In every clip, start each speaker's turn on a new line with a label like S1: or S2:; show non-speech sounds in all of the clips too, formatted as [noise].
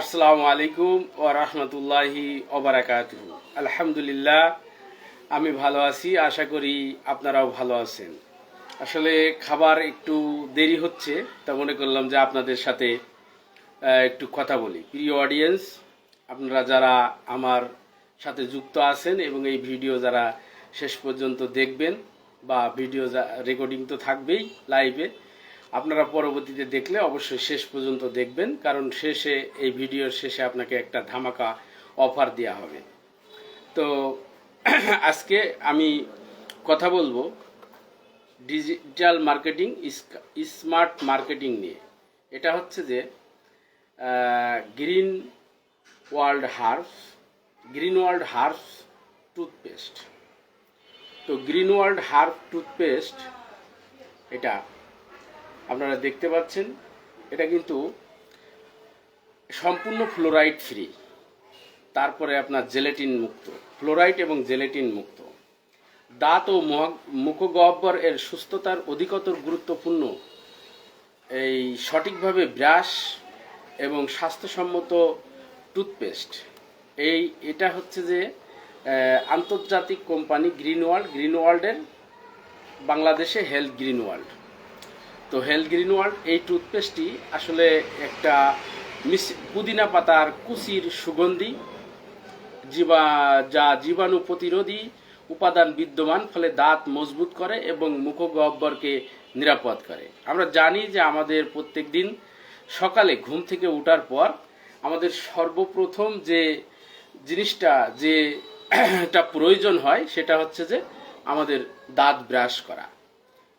S1: আসসালামু আলাইকুম ও রহমতুল্লাহি আলহামদুলিল্লাহ, আমি ভালো আছি, আশা করি আপনারাও ভালো আছেন। আসলে খাবার একটু দেরি হচ্ছে, তা মনে করলাম যে আপনাদের সাথে একটু কথা বলি। প্রিয় অডিয়েন্স আপনারা যারা আমার সাথে যুক্ত আছেন এবং এই ভিডিও যারা শেষ পর্যন্ত দেখবেন বা ভিডিও রেকর্ডিং তো থাকবেই লাইভে আপনারা পরবর্তীতে দেখলে অবশ্যই শেষ পর্যন্ত দেখবেন, কারণ শেষে, এই ভিডিওর শেষে আপনাকে একটা ধামাকা অফার দেওয়া হবে। তো, [clears throat] আজকে আমি কথা বলব ডিজিটাল মার্কেটিং স্মার্ট মার্কেটিং নিয়ে। এটা হচ্ছে যে Green World Herbs Green World Herbs toothpaste তো গ্রিন ওয়ার্ল্ড হার্ব টুথপেস্ট এটা আপনারা দেখতে পাচ্ছেন, এটা কিন্তু সম্পূর্ণ ফ্লোরাইড ফ্রি। তারপরে আপনার জেলেটিন মুক্ত, ফ্লোরাইড এবং জেলেটিন মুক্ত। দাঁত ও মুখগহ্বর এর সুস্থতার অধিকতর গুরুত্বপূর্ণ। এই সঠিকভাবে ব্রাশ এবং স্বাস্থ্যসম্মত টুথপেস্ট। এই, এটা হচ্ছে যে আন্তর্জাতিক কোম্পানি গ্রিন ওয়ার্ল্ড গ্রিন ওয়ার্ল্ডের বাংলাদেশে হেলথ গ্রিন ওয়ার্ল্ড তো হেলথ গ্রিন ওয়ার্ল্ড, এই টুথপেস্টটি আসলে একটা মিস পুদিনা পাতার কুচির সুগন্ধি, জীবা যা জীবাণু প্রতিরোধী, উপাদান বিদ্যমান, ফলে দাঁত মজবুত করে এবং মুখগহ্বরকে নিরাপদ করে। আমরা জানি যে আমাদের প্রত্যেক দিন সকালে ঘুম থেকে ওঠার পর আমাদের সর্বপ্রথম যে জিনিসটা, যে [clears throat] এটা প্রয়োজন হয়, সেটা হচ্ছে যে আমাদের দাঁত ব্রাশ করা।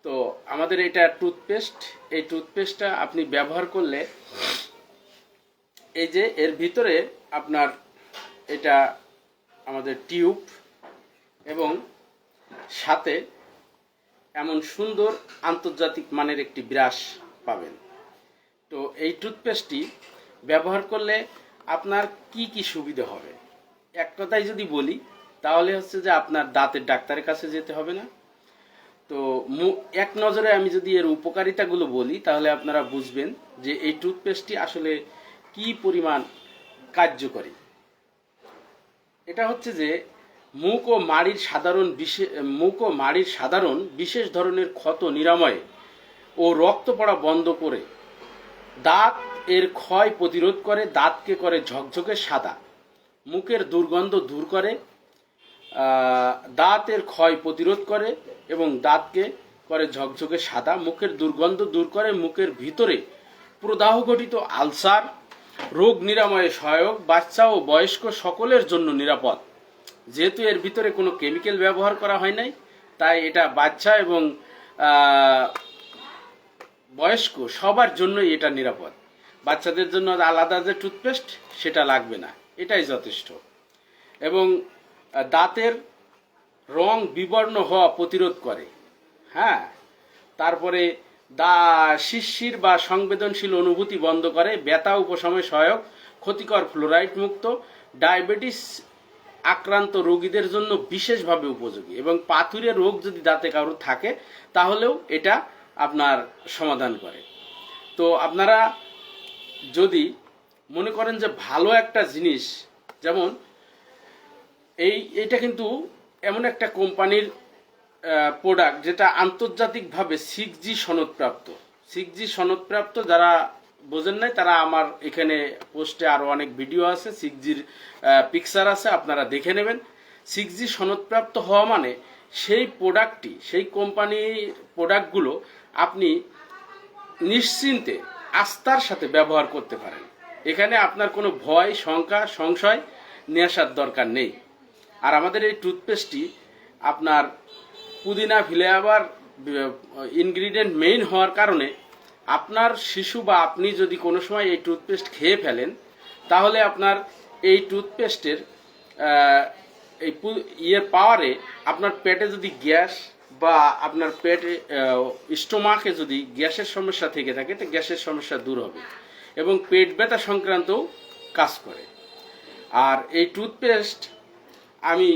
S1: তো আমাদের এটা টুথপেস্ট এই টুথপেস্টটা আপনি ব্যবহার করলে এই যে এর ভিতরে আপনার এটা আমাদের টিউব এবং সাথে এমন সুন্দর আন্তর্জাতিক মানের একটি ব্রাশ পাবেন। তো এই টুথপেস্টটি ব্যবহার করলে আপনার কি কি সুবিধা হবে? এক কথায় যদি বলি, তাহলে হচ্ছে যে আপনার দাঁতের ডাক্তারের কাছে যেতে হবে না। তো এক নজরে আমি যদি এর উপকারিতাগুলো বলি, তাহলে আপনারা বুঝবেন যে এই টুথপেস্টটি আসলে কি পরিমাণ কার্যকরী। এটা হচ্ছে যে, মুখ ও মাড়ির সাধারণ বিশেষ মুখ ও মাড়ির সাধারণ বিশেষ ধরনের ক্ষত নিরাময়ে ও রক্ত পড়া বন্ধ করে দাঁত এর ক্ষয় প্রতিরোধ করে, দাঁতকে করে ঝকঝকে সাদা। মুখের দুর্গন্ধ দূর করে দাঁতের ক্ষয় প্রতিরোধ করে এবং দাঁতকে করে ঝকঝকে সাদা, মুখের দুর্গন্ধ দূর করে, মুখের ভিতরে প্রদাহ ঘটিত আলসার, রোগ নিরাময়ে সহায়ক, বাচ্চা ও বয়স্ক সকলের জন্য নিরাপদ। যেহেতু এর ভিতরে কোনো কেমিক্যাল ব্যবহার করা হয় নাই, তাই এটা বাচ্চা এবং বয়স্ক সবার জন্যই এটা নিরাপদ। বাচ্চাদের জন্য আলাদা যে টুথপেস্ট, সেটা লাগবে না। এটাই যথেষ্ট। এবং দাঁতের বিবর্ণ হওয়া প্রতিরোধ করে। হ্যাঁ? তারপরে দা শিশির বা সংবেদনশীল অনুভূতি বন্ধ করে, ব্যথা উপশমে সহায়ক, ক্ষতিকর ফ্লোরাইড মুক্ত, ডায়াবেটিস আক্রান্ত রোগীদের জন্য বিশেষভাবে উপযোগী এবং পাথুরে রোগ যদি দাঁতে কারোর থাকে, তাহলেও এটা আপনার সমাধান করে। তো আপনারা যদি মনে করেন যে ভালো একটা জিনিস, যেমন এই এটা কিন্তু এমন একটা কোম্পানির প্রোডাক্ট যেটা আন্তর্জাতিকভাবে সিক্স জি সনদপ্রাপ্ত। সিক্স জি সনদপ্রাপ্ত যারা বোঝেন নাই, তারা আমার এখানে পোস্টে আরও অনেক ভিডিও আছে সিক্স জির পিকচার আছে, আপনারা দেখে নেবেন। সিক্স জি সনদপ্রাপ্ত হওয়া মানে সেই প্রোডাক্টটি সেই কোম্পানির প্রোডাক্টগুলো আপনি নিশ্চিন্তে আস্থার সাথে ব্যবহার করতে পারেন। এখানে আপনার কোনো ভয়, শঙ্কা, সংশয়, নেশার দরকার নেই। আর আমাদের এই টুথপেস্টটি আপনার পুদিনা ফ্লেভার ইনগ্রিডিয়েন্ট মেইন হওয়ার কারণে আপনার শিশু বা আপনি যদি কোনো সময় এই টুথপেস্ট খেয়ে ফেলেন, তাহলে আপনার এই টুথপেস্টের এই ইয়ের পাওয়ারে আপনার পেটে যদি গ্যাস বা আপনার পেটে স্টোমাকে যদি গ্যাসের সমস্যা থেকে থাকে, তো গ্যাসের সমস্যা দূর হবে এবং পেট ব্যথা সংক্রান্তও কাজ করে। আর এই টুথপেস্ট আমি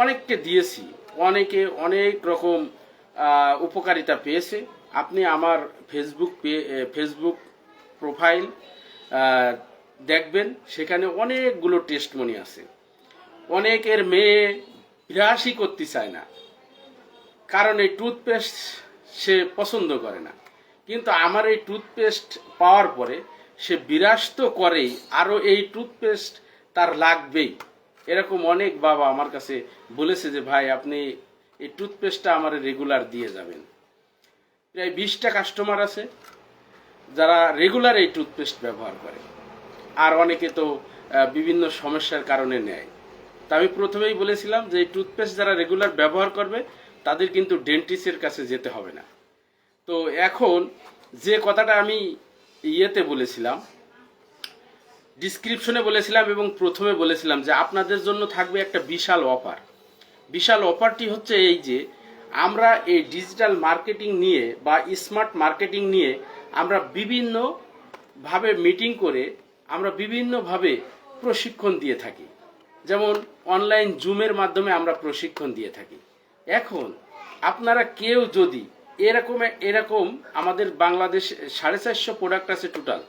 S1: অনেককে দিয়েছি, অনেকে অনেক রকম উপকারিতা পেয়েছে। আপনি আমার ফেসবুক ফেসবুক প্রোফাইল দেখবেন, সেখানে অনেকগুলো টেস্টমনি আছে। অনেকের মেয়ে বিরাশই করতে চায় না, কারণ এই টুথপেস্ট সে পছন্দ করে না। কিন্তু আমার এই টুথপেস্ট পাওয়ার পরে সে বিরাস তো করেই আরও এই টুথপেস্ট তার লাগবেই। এরকম অনেক বাবা আমার কাছে বলেছে যে, ভাই, আপনি এই টুথপেস্টটা আমার রেগুলার দিয়ে যাবেন। প্রায় বিশটা কাস্টমার আছে যারা রেগুলার এই টুথপেস্ট ব্যবহার করে। আর অনেকে তো বিভিন্ন সমস্যার কারণে নেয়। তা আমি প্রথমেই বলেছিলাম যে, এই টুথপেস্ট যারা রেগুলার ব্যবহার করবে, তাদের কিন্তু ডেন্টিস্টের কাছে যেতে হবে না। তো এখন যে কথাটা আমি ইয়েতে বলেছিলাম ডিসক্রিপশনে বলেছিলাম এবং প্রথমে বলেছিলাম যে আপনাদের জন্য থাকবে একটা বিশাল অফার বিশাল অফারটি হচ্ছে এই যে, আমরা এই ডিজিটাল মার্কেটিং নিয়ে বা স্মার্ট মার্কেটিং নিয়ে আমরা বিভিন্নভাবে মিটিং করে আমরা বিভিন্নভাবে প্রশিক্ষণ দিয়ে থাকি। যেমন অনলাইন জুমের মাধ্যমে আমরা প্রশিক্ষণ দিয়ে থাকি। এখন আপনারা কেউ যদি এরকম এরকম আমাদের বাংলাদেশ সাড়ে চারশো প্রোডাক্ট আছে টোটাল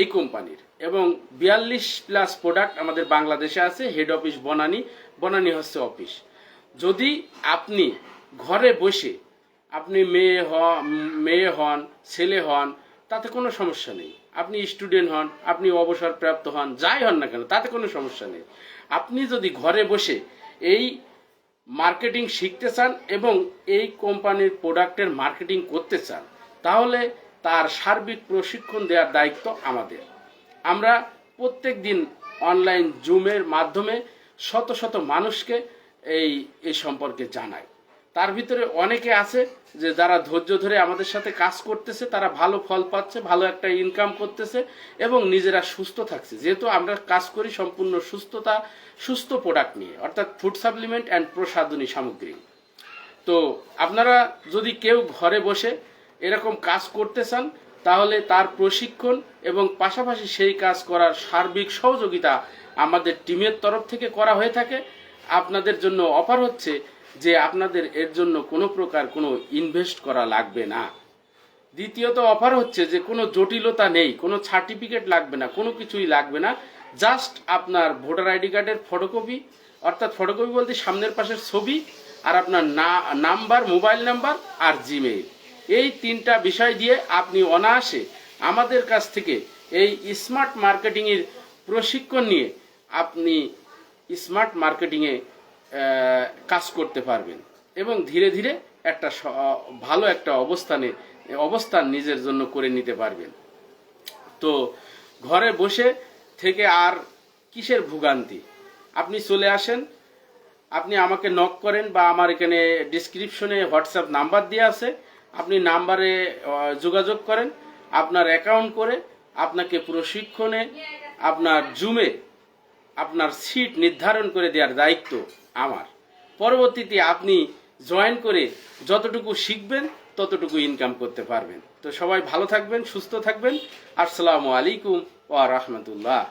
S1: এই কোম্পানির। এবং বিয়াল্লিশ প্লাস প্রোডাক্ট আমাদের বাংলাদেশে আছে হেড অফিস বনানী বনানী হচ্ছে অফিস যদি আপনি ঘরে বসে আপনি মেয়ে হ, মেয়ে হন, ছেলে হন, তাতে কোনো সমস্যা নেই। আপনি স্টুডেন্ট হন, আপনি অবসরপ্রাপ্ত হন, যাই হন না কেন, তাতে কোনো সমস্যা নেই। আপনি যদি ঘরে বসে এই মার্কেটিং শিখতে চান এবং এই কোম্পানির প্রোডাক্টের মার্কেটিং করতে চান, তাহলে তার সার্বিক প্রশিক্ষণ দেওয়ার দায়িত্ব আমাদের। আমরা প্রত্যেক দিন অনলাইন জুমের মাধ্যমে শত শত মানুষকে এই এই সম্পর্কে জানাই। তার ভিতরে অনেকে আছে যে যারা ধৈর্য ধরে আমাদের সাথে কাজ করতেছে, তারা ভালো ফল পাচ্ছে, ভালো একটা ইনকাম করতেছে এবং নিজেরা সুস্থ থাকছে। যেহেতু আমরা কাজ করি সম্পূর্ণ সুস্থতা, সুস্থ প্রোডাক্ট নিয়ে, অর্থাৎ ফুড সাপ্লিমেন্ট অ্যান্ড প্রসাধনী সামগ্রী। তো আপনারা যদি কেউ ঘরে বসে এরকম কাজ করতে চান, তাহলে তার প্রশিক্ষণ এবং পাশাপাশি সেই কাজ করার সার্বিক সহযোগিতা আমাদের টিমের তরফ থেকে করা হয়ে থাকে। আপনাদের জন্য অফার হচ্ছে যে আপনাদের এর জন্য কোনো প্রকার কোনো ইনভেস্ট করা লাগবে না। দ্বিতীয়ত অফার হচ্ছে যে কোনো জটিলতা নেই, কোনো সার্টিফিকেট লাগবে না, কোনো কিছুই লাগবে না। জাস্ট আপনার ভোটার আইডি কার্ডের ফটোকপি, অর্থাৎ ফটোকপি বলতে সামনের পাশের ছবি আর আপনার না, নাম্বার, মোবাইল নাম্বার আর জিমেইল। এই তিনটা বিষয় দিয়ে আপনি অনায়াসে আমাদের কাছ থেকে এই স্মার্ট মার্কেটিংয়ের প্রশিক্ষণ নিয়ে আপনি স্মার্ট মার্কেটিংয়ে কাজ করতে পারবেন এবং ধীরে ধীরে একটা ভালো একটা অবস্থানে, অবস্থান নিজের জন্য করে নিতে পারবেন। তো ঘরে বসে থেকে আর কিসের ভোগান্তি? আপনি চলে আসেন, আপনি আমাকে নক করেন বা আমার এখানে ডিসক্রিপশনে হোয়াটসঅ্যাপ নাম্বার দেওয়া আছে আপনি নাম্বারে যোগাযোগ করেন, আপনার অ্যাকাউন্ট করে আপনাকে প্রশিক্ষণে, আপনার জুমে আপনার সিট নির্ধারণ করে দেওয়ার দায়িত্ব আমার। পরবর্তীতে আপনি জয়েন করে যতটুকু শিখবেন, ততটুকু ইনকাম করতে পারবেন। তো সবাই ভালো থাকবেন, সুস্থ থাকবেন। আসসালামু আলাইকুম ওয়া রাহমাতুল্লাহ।